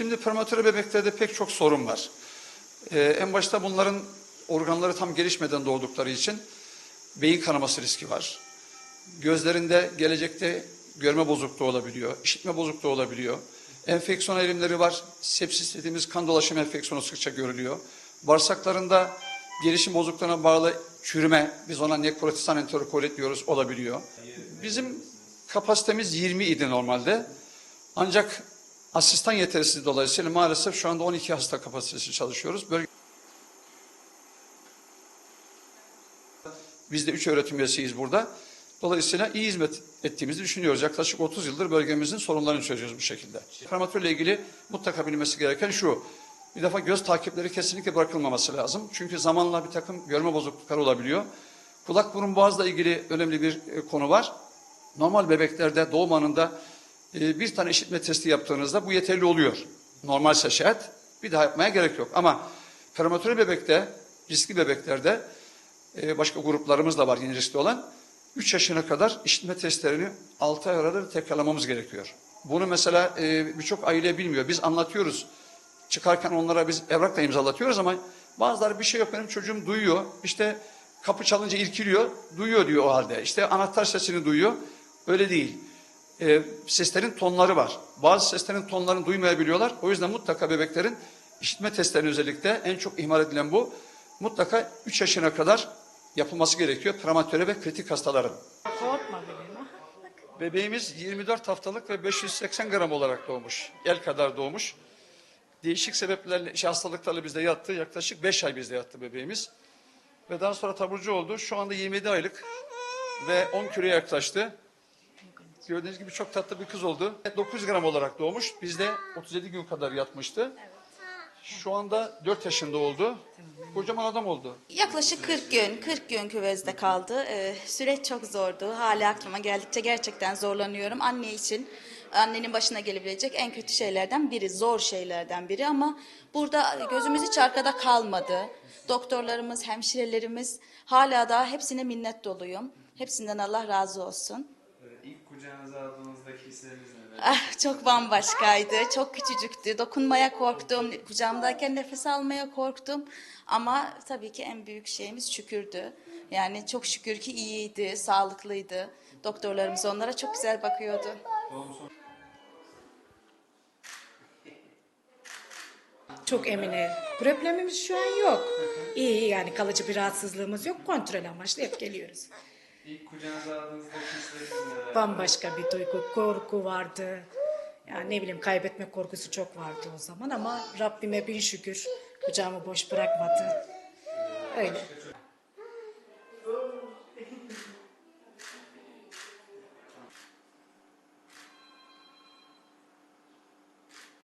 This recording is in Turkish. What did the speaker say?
Şimdi prematüre bebeklerde pek çok sorun var. Ee, en başta bunların organları tam gelişmeden doğdukları için beyin kanaması riski var. Gözlerinde gelecekte görme bozukluğu olabiliyor, işitme bozukluğu olabiliyor. Enfeksiyon eğilimleri var. Sepsis dediğimiz kan dolaşım enfeksiyonu sıkça görülüyor. Bağırsaklarında gelişim bozukluğuna bağlı çürüme, biz ona nekrotisan enterokolit diyoruz, olabiliyor. Bizim kapasitemiz 20 idi normalde. Ancak asistan yetersizliği dolayısıyla maalesef şu anda 12 hasta kapasitesi çalışıyoruz. Bölge Biz de 3 öğretim üyesiyiz burada. Dolayısıyla iyi hizmet ettiğimizi düşünüyoruz. Yaklaşık 30 yıldır bölgemizin sorunlarını çözüyoruz bu şekilde. Prematürle ilgili mutlaka bilinmesi gereken şu. Bir defa göz takipleri kesinlikle bırakılmaması lazım. Çünkü zamanla bir takım görme bozuklukları olabiliyor. Kulak burun boğazla ilgili önemli bir e, konu var. Normal bebeklerde doğum anında e, bir tane işitme testi yaptığınızda bu yeterli oluyor. Normalse şayet bir daha yapmaya gerek yok. Ama prematüre bebekte, riskli bebeklerde e, başka gruplarımız da var yine riskli olan. 3 yaşına kadar işitme testlerini 6 ay arada tekrarlamamız gerekiyor. Bunu mesela e, birçok aile bilmiyor. Biz anlatıyoruz. Çıkarken onlara biz evrakla imzalatıyoruz ama bazıları bir şey yok benim çocuğum duyuyor. İşte kapı çalınca irkiliyor. Duyuyor diyor o halde. İşte anahtar sesini duyuyor. Öyle değil. E, seslerin tonları var. Bazı seslerin tonlarını duymayabiliyorlar. O yüzden mutlaka bebeklerin işitme testlerini özellikle en çok ihmal edilen bu. Mutlaka 3 yaşına kadar yapılması gerekiyor prematüre ve kritik hastaların. Korkma bebeğim. Bebeğimiz 24 haftalık ve 580 gram olarak doğmuş. El kadar doğmuş. Değişik sebeplerle, şey, hastalıklarla bizde yattı. Yaklaşık 5 ay bizde yattı bebeğimiz. Ve daha sonra taburcu oldu. Şu anda 27 aylık ve 10 kiloya yaklaştı. Gördüğünüz gibi çok tatlı bir kız oldu. 9 gram olarak doğmuş. Bizde 37 gün kadar yatmıştı. Şu anda 4 yaşında oldu. Kocaman adam oldu. Yaklaşık 40 gün, 40 gün küvezde kaldı. Ee, süreç çok zordu. Hala aklıma geldikçe gerçekten zorlanıyorum. Anne için, annenin başına gelebilecek en kötü şeylerden biri, zor şeylerden biri. Ama burada gözümüz hiç arkada kalmadı. Doktorlarımız, hemşirelerimiz hala daha hepsine minnet doluyum. Hepsinden Allah razı olsun. Böyle ilk kucağınıza aldığınızdaki hisleriniz neler? Ah, çok bambaşkaydı. Çok küçücüktü. Dokunmaya korktum. Kucağımdayken nefes almaya korktum. Ama tabii ki en büyük şeyimiz şükürdü. Yani çok şükür ki iyiydi, sağlıklıydı. Doktorlarımız onlara çok güzel bakıyordu. Doğum son Çok emine. Problemimiz şu an yok. İyi yani kalıcı bir rahatsızlığımız yok. Kontrol amaçlı hep geliyoruz. İlk kucağınıza aldığınızdaki hisleriniz neler? Bambaşka bir duygu, korku vardı. Yani ne bileyim kaybetme korkusu çok vardı o zaman ama Rabbime bin şükür kucağımı boş bırakmadı. Öyle.